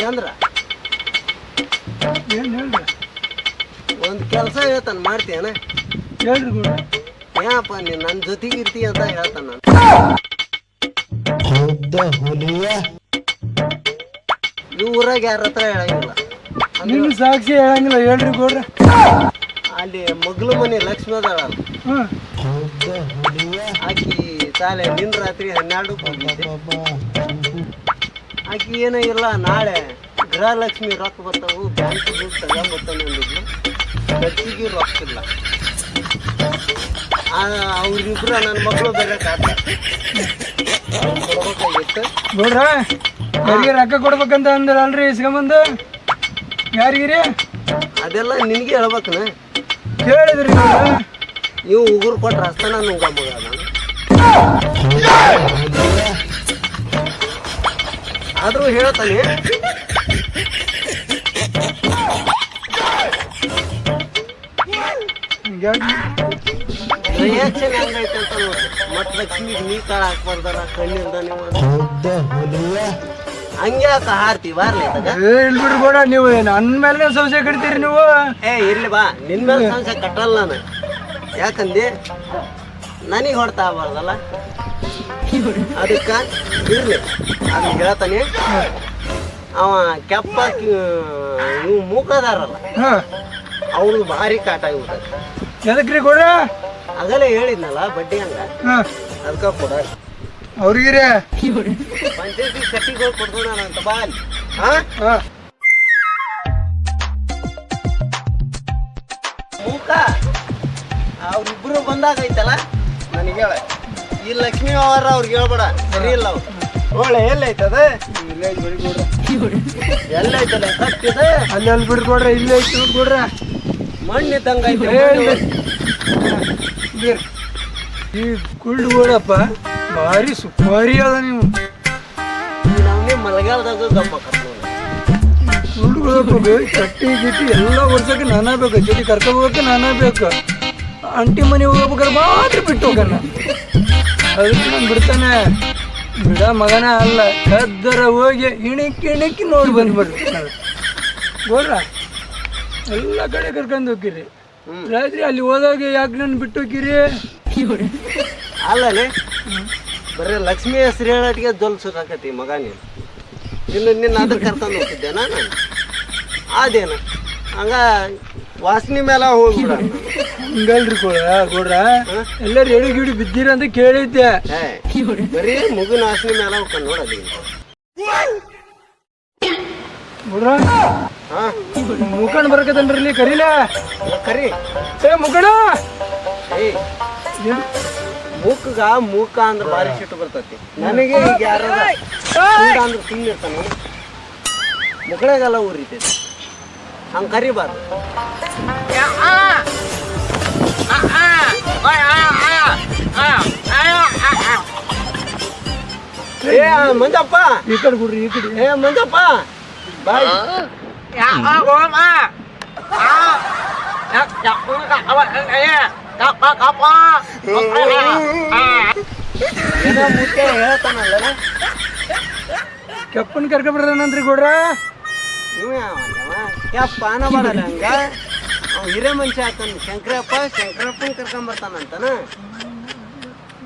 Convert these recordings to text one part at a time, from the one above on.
ಚಂದ್ರ. ಏನು ಹೇಳ್ರಿ ಒಂದು ಕೆಲಸ ಹೇಳ್ತಾನೆ ಮಾಡ್ತೀಯನ? ಹೇಳ್ರಿ ಗುರು. ಏನಪ್ಪ ನೀನು ನನ್ನ ಜೊತೆಗೆ ಇರ್ತೀಯ ಅಂತ ಹೇಳ್ತಾನ ನಾನು. ಊರಾಗ ಯಾರ ಹತ್ರ ಹೇಳಂಗಿಲ್ಲ. ನಿಮ್ಮ ಸಾಕ್ಷಿ ಹೇಳಂಗಿಲ್ಲ ಹೇಳ್ರಿ ಗೌಡ್ರ ಅಲ್ಲಿ ಮಗ್ಳು ಮನೆ ಲಕ್ಷ್ಮಿ ಅದಾಳಲ್ಲ. ಹ್ಞೂ ಆಕಿ ತಾಲೆ ನಿನ್ ರಾತ್ರಿ ಹನ್ನೆರಡು ಹೋಗಿದ್ದೆ ಆಕಿ ಏನೂ ಇಲ್ಲ ನಾಳೆ ಗೃಹಲಕ್ಷ್ಮಿ ರೊಕ್ಕ ಬರ್ತಾವು ಬ್ಯಾಂಕ್ ದುಡ್ಡು ತಗೊಂಬರ್ತಾನೆ ಅಂದಿದ್ಲು. ಖರ್ಚಿಗೆ ರೊಕ್ಕ ಇಲ್ಲ ಅವ್ರಿಬ್ರು ನನ್ನ ಮಕ್ಕಳು ಬೇರೆ ಕಾಟ ಕೊಡ್ಬೇಕಾಗಿತ್ತು. ನೋಡ್ರ ಯಾರಿಗೆ ರೊಕ್ಕ ಕೊಡ್ಬೇಕಂತ ಅಂದ್ರಲ್ರಿ ಇಸ್ಕೊಂಬಂದು ಯಾರಿಗಿರಿ? ಅದೆಲ್ಲ ನಿನಗೆ ಹೇಳ್ಬೇಕನ? ಕೇಳಿದ್ರಿ ನೀವು. ಉಗುರು ಕೊಟ್ರೆ ಅಷ್ಟೇ ನುಂಗ ಮಗ ನಾನು ಆದ್ರೂ ಹೇಳ್ತಾನೆ ರಿಯಾಕ್ಷನ್ ಹೆಂಗೈತೆ ಅಂತ ನೋಡಿ ಮತ್ತೆ ಲಕ್ಷ್ಮಿಗೆ ನೀ ಕಾಳು ಹಾಕ್ಬಾರ್ದಾರ ಕಣ್ಣಿಂದ ನೀವು. ಹಂಗೆ ಯಾಕೆ ಹಾರ್ತಿ? ಬಾರ್ಲಿ ಅದಾಗ ಏ ಇಲ್ ಬಿಡ್ರಿ ಗೌಡ ನೀವು ನನ್ನ ಮೇಲೆ ಸಂಶಯ ಕಟ್ತೀರಿ ನೀವು. ಏ ಇರ್ಲಿ ಬಾ. ನಿನ್ ಮೇಲೆ ಸಂಶಯ ಕಟ್ಟಲ್ಲ ನಾನು. ಯಾಕಂದೆ? ನನಗೆ ಹೊಡ್ತಾ ಆಗ್ಬಾರ್ದಲ್ಲ? ಅದಕ್ಕ ಇರಲಿ. ಅದನ್ನ ಹೇಳ್ತಾನೆ ಅವ ಕೆಪ್ಪ ಇವು ಮೂಕದಾರಲ್ಲ. ಹಾಂ. ಅವ್ರು ಭಾರಿ ಕಾಟ ಆಗ್ಬಿಟ್ಟದ ಎದಕ್ರಿ ಅದೆಲ್ಲ ಆಗಲೇ ಹೇಳಿದ್ನಲ್ಲ ಬಡ್ಡಿ ಹಂಗ. ಅದಕ್ಕ ಕೊಡ. ಅವ್ರಿಗೆ ಪಂಚಾಯತಿ ಕಟ್ಟಿಗೆ ಕೊಡ್ತಾನ ಅಂತ ಬಾ ಅಲ್ಲಿ. ಹಾ? ಹಾಂ. ಮೂಕ. ಅವ್ರಿಬ್ರು ಬಂದಾಗ ಐತಲ್ಲ ನನಗೆ ಹೇಳ. ಈ ಲಕ್ಷ್ಮಿ ಅವರ ಅವ್ರಿಗೆ ಹೇಳ್ಬೇಡ. ಸರಿ ಇಲ್ಲ ಅವ್ರು. ಒಳ್ಳೆ ಎಲ್ಲೈತದ ಇಲ್ಲೇ ಐತ್ ಬಿಡಿ ಗೌಡ್ರ ಎಲ್ಲೈತಲ್ಲ ಕಟ್ಟಿದೆ ಅಲ್ಲಿ ಅಲ್ಲಿ ಬಿಡ್ರಿ ಗೌಡ್ರ ಇಲ್ಲೇ ಐತಿ ಐತೆ ಏ, ಇಲ್ಲ. ಈ ಕುಳ್ಳು ಗೋಡಪ್ಪ ಭಾರಿ ಸುಪಾರಿ ಅದ ನೀವು. ನಮ್ಗೆ ಮಲಗಾಲದಾಗ ಕುಳ್ಳು ಕಟ್ಟಿ ಗಿಟ್ಟಿ ಎಲ್ಲ ವರ್ಷಕ್ಕೆ ನಾನಾ ಬೇಕು. ಜೊತೆ ಕರ್ಕೊಂಡು ಹೋಗಕ್ಕೆ ನಾನಾ ಬೇಕು. ಅಂಟಿ ಮನೆ ಹೋಗ್ಬೇಕಾದ್ರೆ ಮಾತ್ರ ಬಿಟ್ಟು ಹೋಗಣ. ಅದಕ್ಕೆ ನಾನು ಬಿಡ್ತಾನೆ ಬಿಡ ಮಗನ ಅಲ್ಲ. ಕದ್ದರ ಹೋಗಿ ಇಣಕ್ಕಿ ಇಣಕ್ಕಿ ನೋಡಿ ಬಂದ್ಬಿಡ್ರಿ ಗೋಡ್ರ ಎಲ್ಲ ಕಡೆ ಕರ್ಕೊಂಡು ಹೋಗಿರಿ ರಾತ್ರಿ ಅಲ್ಲಿ ಹೋದಾಗ ಯಾಕೆ ನನ್ನ ಬಿಟ್ಟು ಹೋಗಿರಿ ಅಲ್ಲೇ ಬರೀ ಲಕ್ಷ್ಮಿ ಹೆಸರು ಹೇಳಟ್ಟಿಗೆ ಜೊಲ್ಸೋಕಾಕತಿ ಮಗ ನೀನು. ಇನ್ನು ನಿನ್ನ ಅದಕ್ಕೆ ಕರ್ಕೊಂಡು ಹೋಗ್ತಿದ್ದೆ ನಾನು? ಅದೇನು ಹಂಗ ವಾಸನೆ ಮೇಲೆ ಹೋಗ್ಬಿಡ. ಹಿಂಗಲ್ರಿ ಕೊಡ ಕೊಡ್ರ ಎಲ್ಲರೂ ಎಡಿ ಗಿಡಿ ಬಿದ್ದೀರ ಅಂತ ಕೇಳಿದ್ದೆ. ಬರೀ ಮುಗಿನ ವಾಸನೆ ಮೇಲೆ ಹೋಗ್ಕೊಂಡು ನೋಡೋದು ಕೊಡ್ರ ಹಾ? ಮುಖಂಡ್ ಬರಕತ್ತನ್ರಿ ಇಲ್ಲಿ ಕರೀಲ? ಕರಿ. ಏ ಮುಖಂಡ? ಮೂಕಗ ಮೂಕ ಅಂದ್ರೆ ಭಾರಿ ಸಿಟ್ಟು ಬರ್ತೈತಿ. ನನಗೆ ಈಗ ಯಾರ ಅಂದ್ರೆ ಸುಮ್ಮನೆ ಇರ್ತಾನೆ ಮುಕ್ಕಳೆಗೆಲ್ಲ ಉರಿತೈತಿ ಹಂಗೆ ಕರಿಬಾರ್ದು ಏ ಮಂಜಪ್ಪ. ಈ ಕಡೆ ಕೊಡ್ರಿ ಈ ಕಡೆ. ಏ ಮಂಜಪ್ಪ. ಬಾಯ್. ಏನೋ ಮುತ್ತೆ ಹೇಳ್ತಾನಲ್ಲ. ಕೆಪ್ಪನ್ ಕರ್ಕ ಬಿಡ್ತಾನಂತ್ರಿ ಕೊಡ್ರ ಅನ ಮಾಡಲ್ಲ ಹಂಗ? ಅವ ಹಿರೇ ಮನುಷ್ಯ ಆತನ್ ಶಂಕರಪ್ಪ ಶಂಕರಪ್ಪನ ಕರ್ಕೊಂಬರ್ತಾನಂತನ?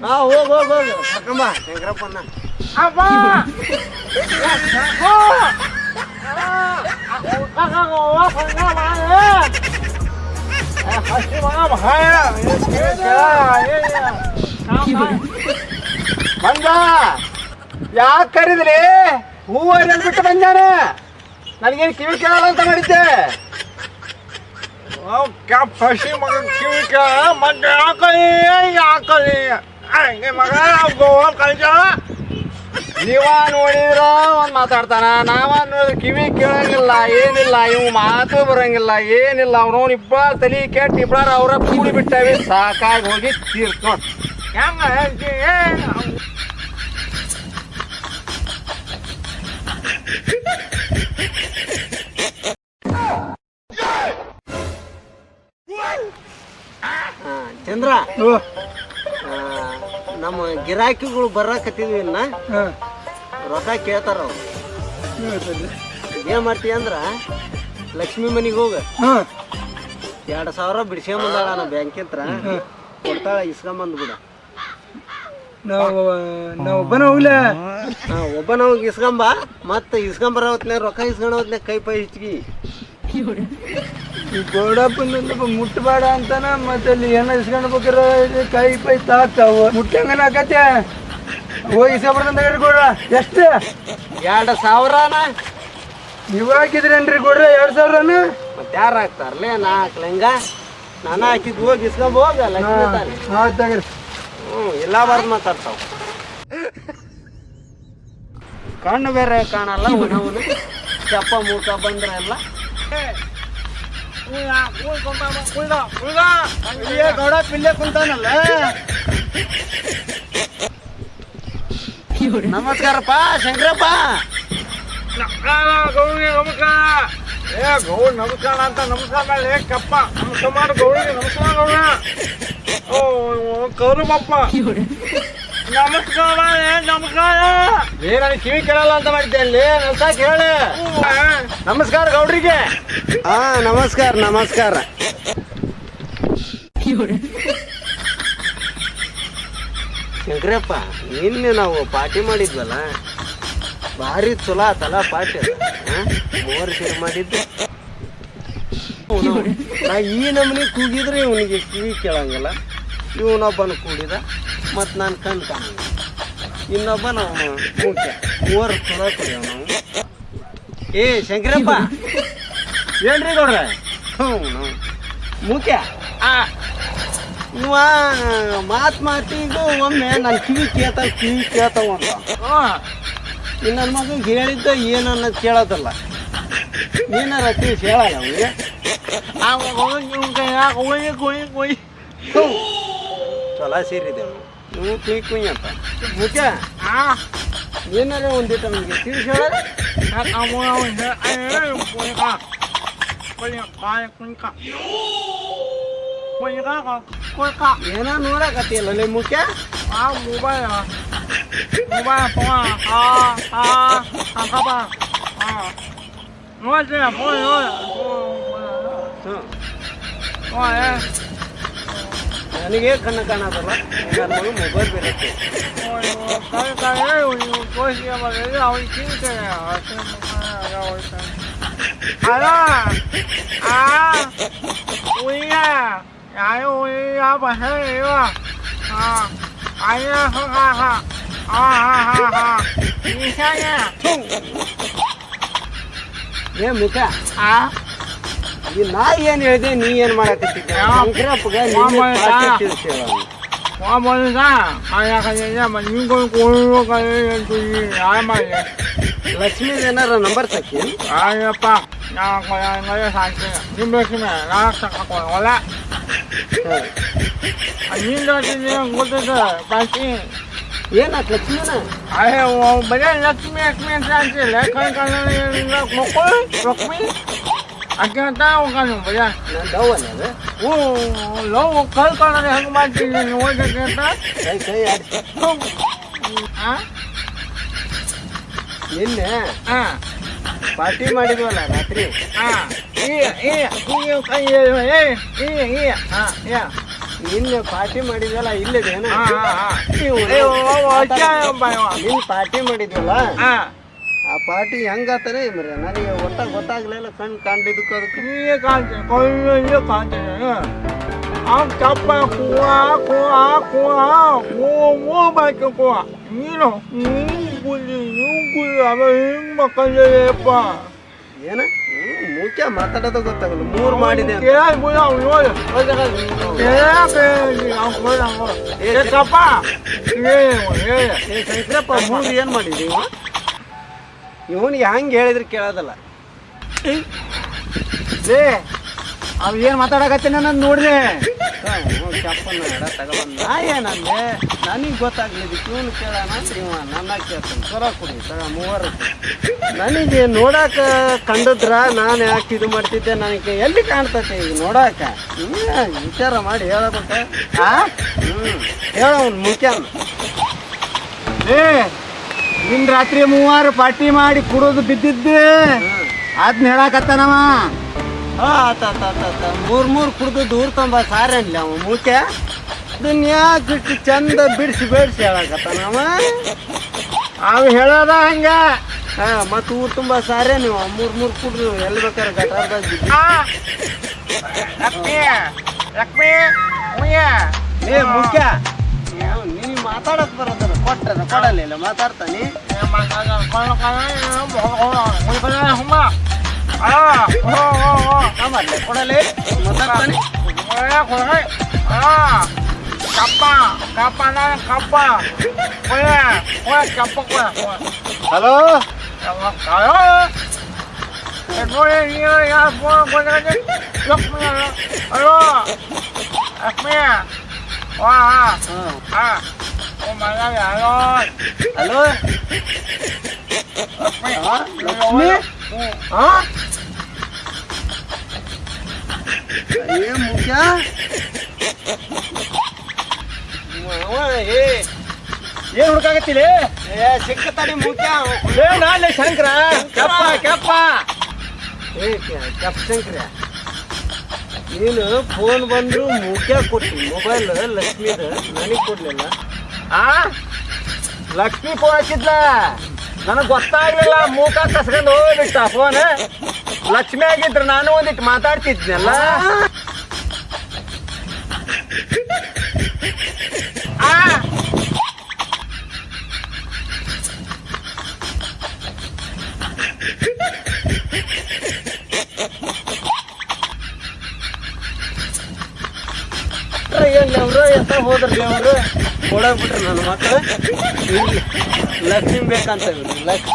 ಹಾ ಹೋಗ್ ಹೋಗ್ ಹೋಗ್. ಕರ್ಕೊಂಬ ಶಂಕರಪ್ಪನ ಬಂದ. ಯಾಕೆ ಕರಿದ್ರಿ? ಹೂವು ಬಿಟ್ಟು ಬಂದಾನ. ನನಗೇನು ಕಿವಿ ಕೇಳಲ್ಲ ಅಂತ ಮಾಡಿದ್ದೆ? ಫಸಿ ಮಗ, ಕಿವಿ ಕೇಳ ಮಗ ಹಾಕಲಿ ಹಾಕಲಿ ಹಂಗೆ ಮಗ ಗೋವಾ ಕಳಿಸ ನೀವ ನೋಡಿದ್ರ ಒಂದು ಮಾತಾಡ್ತಾನ. ನಾವ ನೋಡಿದ್ರೆ ಕಿವಿ ಕೇಳಂಗಿಲ್ಲ, ಏನಿಲ್ಲ, ಇವು ಮಾತು ಬರಂಗಿಲ್ಲ, ಏನಿಲ್ಲ. ಅವ್ನವ್ನ ಇಬ್ಬ ತಲಿ ಕೆಟ್ಟ ಇಬ್ಬರ ಅವ್ರ ಕೂಡಿ ಬಿಟ್ಟವಿ. ಸಾಕಾಗಿ ಹೋಗಿ ತೀರ್ತ್ ನೋಡ್ ಹೆಂಗ ಚಂದ್ರ? ನಮ್ಮ ಗಿರಾಕಿಗಳು ಬರಕತ್ತಿದ್ವಿ ಇನ್ನ. ರೊಕ್ಕ ಕೇಳ್ತಾರ ಅವ್ರು. ಏನ್ ಮಾಡ್ತೀಯ ಅಂದ್ರ ಲಕ್ಷ್ಮಿ ಮನಿಗೆ ಹೋಗ. ಎರಡು ಸಾವಿರ ಬಿಡಿಸ್ಕೊಂಬಂದಾಳ ನಾ ಬ್ಯಾಂಕ್ ಹತ್ರ ಕೊಡ್ತಾಳ ಇಸ್ಕೊಂಬಂದ್ ಬಿಡ ನಾವು ನಾವು ಒಬ್ಬನ ಹೋಗ್ಲೇ. ಹಾ ಒಬ್ಬ ನಾವು ಇಸ್ಕೊಂಬ ಮತ್ತೆ ಇಸ್ಕೊಂಬರ ಹೊತ್ನ್ಯಾಗ ರೊಕ್ಕ ಇಸ್ಕೊಂಡ ಹೊತ್ನ್ಯಾಗ ಕೈ ಪೈ ಹಿಚ್ಕಿ. ಈ ಗೋಡಪ್ಪನ ಮುಟ್ಟಬೇಡ ಅಂತಾನ ಮತ್ತೆ ಅಲ್ಲಿ ಏನ ಇಸ್ಕೊಂಡು ಬೇಕಾರೆ ಕೈ ಪೈ ತಾಕ್ತಾವ. ಮುಟ್ಟಂಗನ ಆಕತ್ತೆ ಹೋಗಿ ಇಸ್ಕೊಂಬರ್ದಂತ ಹೇಳಿ ಎಷ್ಟು? ಎರಡು ಸಾವಿರನ? ನೀವು ಹಾಕಿದ್ರೇನ್ರಿ ಕೊಡ್ರ ಎರಡು ಸಾವಿರನ? ಮತ್ತೆ ಯಾರು ಹಾಕ್ತಾರಲ್ಲ ನಾ ಹಾಕ್ಲಂಗ ನಾನು ಹಾಕಿದ್ ಹೋಗಿ ಇಸ್ಕೊಂಬ ಹೋಗಲ್ಲ ಹಾ ಹ್ಞೂ ಎಲ್ಲ ಬಾರ್ದು ಮಾತಾಡ್ತಾವ. ಕಣ್ಣು ಬೇರೆ ಕಾಣಲ್ಲ ಉಣವನು ಚಪ್ಪ ಮೂಟ ಬಂದ್ರೆ ಎಲ್ಲ. ಗೌಡ ಪಿಲ್ಲೆ ಕುಂತಾನಲ್ಲ ನಮಸ್ಕಾರಪ್ಪ, ಶಂಕರಪ್ಪ. ಗೌರಿ, ನಮಸ್ಕಾರ. ಏ ಗೌಡ್ ನಮಸ್ಕಾರ ಅಂತ ನಮಸ್ಕಾರ ಮಾಡಿ. ಏ, ಕಪ್ಪ, ನಮಸ್ಕಾರ ಮಾಡು ಗೌರಿಗೆ ನಮಸ್ಕಾರ ಗೌಡ ಓ ಕರುಮಪ್ಪ ನಮಸ್ಕಾರ ನಮಸ್ಕಾರ. ಏ ನನಗೆ ಕಿವಿ ಕೇಳಲ್ಲ ಅಂತ ಮಾಡಿದ್ದೆ ಅಲ್ಲಿ. ನಲ್ಸಾಕ್ ಹೇಳಿ ನಮಸ್ಕಾರ ಗೌಡ್ರಿಗೆ. ಹಾ ನಮಸ್ಕಾರ ನಮಸ್ಕಾರ. ಶಂಕರಪ್ಪ ನಿನ್ನೆ ನಾವು ಪಾರ್ಟಿ ಮಾಡಿದ್ವಲ್ಲ? ಭಾರಿ ಚಲೋ ಆತಲ್ಲ ಪಾರ್ಟಿ ಮೂರು ಶೇರ್ ಮಾಡಿದ್ದು. ನಾ ಈ ನಮೂನಿ ಕೂಗಿದ್ರೆ ಇವನಿಗೆ ಕಿವಿ ಕೇಳಂಗಿಲ್ಲ. ಇವನೊಬ್ಬನ ಕೂಡಿದ. ಮತ್ತು ನಾನು ಕಣ್ಕ ಇನ್ನೊಬ್ಬ ನಾವು ಮುಖ್ಯ. ಮೂವರು ಚಲೋ ಕುಡಿಯೋ ನಾವು ಏ ಶಂಕರಪ್ಪ. ಏನ್ರಿ ನೋಡ್ರ ಹ್ಞೂ ನಾವು ಮುಖ್ಯ. ಆ ಇವ ಮಾತು ಮಾತಿಗೂ ಒಮ್ಮೆ ನನ್ನ ಕಿವಿ ಕೇಳ್ತಾವ ಕಿವಿ ಕೇಳ್ತಾವ ಅಂತ. ಇನ್ನು ನನ್ನ ಮಗಗೆ ಹೇಳಿದ್ದ ಏನನ್ನ ಕೇಳೋದಲ್ಲ. ಏನಾರ ತಿಳಿಸಿ ಹೇಳಲ್ಲ ಅವನಿಗೆ ಚಲೋ ಸೇರಿದೆವು ನೀವು ಕುಯ್ ಕುಯ್ ಅಂತ ಮುಖ್ಯ ಏನಾರ ಒಂದಿಟ್ಟು ನಮಗೆ ತಿಳಿಸಿ ಹೇಳ ಏನೋ ನೋಡಕತ್ತಿಯಲ್ಲ ನಿಮ್ಮ ಮುಖ್ಯ ಹ್ಞೂ ನನಗೆ ಕಣ್ಣು ಕಾಣೋದಲ್ಲ ನನ್ನ ಮಗ ಮೊಬೈಲ್ ಬೇರೆ ಏ ಮುಖ ಈ ನಾ ಏನ್ ಹೇಳ್ದೆ ನೀ ಏನ್ ಮಾಡಕತ್ತಿದ್ದೆ? ಶಂಕರಪ್ಪಗ ನಿನ್ನೆ ಪಾಠ ತಿಳಿಸಿ ಹೇಳು ಅವ್ನಿಗೆ. ಲಕ್ಷ್ಮೀ ಏನಾರ ನಂಬರ್ ಸಾಕಿ? ಅಯ್ಯಪ್ಪ ನಾವು ಸಾಕಿ. ನಿಮ್ಮ ನಾಲ್ಕು ತಗೊಳ್ಳ ನಿಂದ ಗೊತ್ತಿದೆ ಬಾಕಿ ಏನಾತ್ ಲಕ್ಷ್ಮೀನ? ಅಯ್ಯೋ ಬರೀ ಲಕ್ಷ್ಮಿ ಲಕ್ಷ್ಮಿ ಅಂತ ಅಂತಿಲ್ಲ ಕೈ ಕಣ್ಣ ಮಕ್ಕಳು ಲಕ್ಷ್ಮಿ. ಅಕ್ಕಿ ತಾವು ಅದು? ಓ ಲವ್ ಕೈ ಕಣ್ಣ ಹೆಂಗೆ ಮಾಡ್ತೀನಿ ನೀನು ಓದಕ್ಕೆ ಅಂತ? ಹಾಂ ನಿನ್ನೆ ಹಾಂ ಪಾರ್ಟಿ ಮಾಡಿದ್ವಲ್ಲ ರಾತ್ರಿ? ಹಾಂ ನಿನ್ನೆ ಪಾರ್ಟಿ ಮಾಡಿದ್ವಲ್ಲ ಇಲ್ಲದೇನು? ನೀವು ಪಾರ್ಟಿ ಮಾಡಿದ್ವಲ್ಲ? ಹಾಂ ಪಾರ್ಟಿ ಹೆಂಗಾತನೆ ಮರ ನನಗೆ ಒತ್ತ ಗೊತ್ತಾಗ್ಲಿಲ್ಲ ಸಂ ಕಾಣಿದಕ್ಕೆ ನೀ ಕಾಣ್ತೀಯಾ? ಕೊಣ್ಣೆ ನೀ ಕಾಣ್ತೀಯಾ? ಆ ಕಪ್ಪ ಕುವಾ ಕೂ ಕೂ ಮೂ ಮೂ バイク ಕೂ ನೀನೂ ಮೂ ಬುಲಿ ನೂ ಕೂರವೆ ಹೆಂಗ್ makan เย ಪ್ಪ ಏನ ಮುಖ ಮಾತಾಡದ ಗೊತ್ತಾಗ್ಲಿಲ್ಲ ಮೂರ್ ಮಾಡಿದಕ್ಕೆ ಏಯ್ ಮೂ ಯಾವ ಯೋ ರಾಜಾ ರಾಜ ಏಸೆ આમ ಏನು ಮಾಡಿದೀಯಾ ಇವನಿಗೆ ಹಂಗೆ ಹೇಳಿದ್ರೆ ಕೇಳೋದಲ್ಲ. ಏ ಅವ್ ಏನ್ ಮಾತಾಡಕತ್ತೀನಿ ನಾನು ನೋಡ್ರಿ ಚಪ್ಪನ್ನ ಎಡ ತಗೊಬಂದ ಏನಂದೆ ನನಗೆ ಗೊತ್ತಾಗ್ಲಿದ್ದು ಇವನು ಕೇಳೋಣ ಇವ ನನ್ನ ಕೇಳ್ತಾನೆ. ಸರ ಕೊಡಿ ತಗ ಮೂವರು ನನಗೆ ನೋಡಾಕ ಕಂಡದ್ರ ನಾನು ಯಾಕೆ ಇದು ಮಾಡ್ತಿದ್ದೆ ನನಗೆ ಎಲ್ಲಿ ಕಾಣ್ತತೆ ಈಗ ನೋಡಾಕ? ವಿಚಾರ ಮಾಡಿ ಹೇಳಬೇಕ ಹ್ಞೂ ಹೇಳವನ್ ಮುಖ್ಯ ಏ ನಿನ್ ರಾತ್ರಿ ಮೂವಾರು ಪಾರ್ಟಿ ಮಾಡಿ ಕುಡೋದು ಬಿದ್ದಿದ್ದೆ. ಅದ್ನ ಅದನ್ನ ಹೇಳಾಕತ್ತಾನವ ಮೂರ್ ಮೂರ್ ಕುಡ್ದು ದೂರ ತಂಬ ಸಾರ ಅನ್ಲಿ ಅವ ಮೂಕೆ. ಬಿಟ್ಟು ಚಂದ ಬಿಡಿಸಿ ಬಿಡಿಸಿ ಹೇಳಕತ್ತಾನವ? ಅವ್ ಹೇಳದ ಹಂಗ. ಹಾ ಮತ್ ಊರ್ ತುಂಬಾ ಸಾರೆ ನೀವು. ಮೂರ್ ಮೂರ್ ಕುಡ್ದು ಎಲ್ಲಿ ಬೇಕಾದ್ರೆ ಗಟಾರ್ದಾಗ ಲಕ್ಷ್ಮಿ ಲಕ್ಷ್ಮಿ ಏ ಮುಖ್ಯ. ಮಾತಾಡಕ್ ಬರೋದಲ್ಲ ಕೊಟ್ಟದ ಕೊಡಲಿಲ್ಲ ಮಾತಾಡ್ತಾನಿ ಏ ಮಾತಾಡ, ಕೊಳ್ಳ ಕೊಳ್ಳ, ಮುಯ್ ಕೊಳ್ಳ, ಹುಮ್ಮ. ಅಲೋ, ಓ, ಓ, ಓ. ಮಾಡ್ಲಿ ಕೊಡಲಿ ಮಾತಾಡ್ತಾನೆ ಒಳ್ಳೆ ಕೊಡ್ರಿ. ಅಲೋ, ಕಪ್ಪ ಕಪ್ಪ ನಾನು ಕಪ್ಪ ಒಳ್ಳೆ ಒಳ್ಳೆ ಕಪ್ಪ ಕೊಡ ಹಲೋ ಹಲೋ ನೋಡಿ ನೀವು ಯಾರು ಫೋನ್ ಬಂದ್ರೆ ಲಕ್ಷ್ಮಿ ಹಲೋ ಲಕ್ಷ್ಮಿ ವಾ ಹಾ ಓ ಮಗ ಹಲೋ ಹಲೋ ಲಕ್ಷ್ಮಿ ಏ ಮುಖ್ಯ ಏನ್ ಹುಡುಕಾಗತ್ತಿಲ್ಲ ಏ ಸಿಕ್ಕ ತಡಿ ಮುಖ್ಯ ಏ ನಾಳೆ ಶಂಕರ ಕೆಪ್ಪ ಕೆಪ್ಪ ಏ ಕೆಪ್ ಶಂಕರ ನೀನು ಫೋನ್ ಬಂದ್ರು ಮುಖ್ಯ ಕೊಟ್ಟು ಮೊಬೈಲ್ ಲಕ್ಷ್ಮೀದ ನನಗೆ ಕೊಡ್ಲಿಲ್ಲ ಆ? ಲಕ್ಷ್ಮಿ ಫೋನ್ ಹಚ್ಚಿದ್ಲ ನನಗೆ ಗೊತ್ತಾಗ್ಲಿಲ್ಲ ಮೂಕ ಕಸ್ಕೊಂಡು ಹೋಗ್ಬಿಟ್ಟ ಫೋನ್ ಲಕ್ಷ್ಮಿ ಆಗಿದ್ರೆ ನಾನು ಒಂದಿಟ್ಟು ಮಾತಾಡ್ತಿದ್ನಲ್ಲ. ಹೋದ್ರಿ ಅವ್ರು ಕೊಡೋಗ್ಬಿಟ್ರು ನನ್ನ ಮಕ್ಕಳು. ಲಕ್ಷ್ಮಿ ಬೇಕಂತ ಲಕ್ಷ್ಮಿ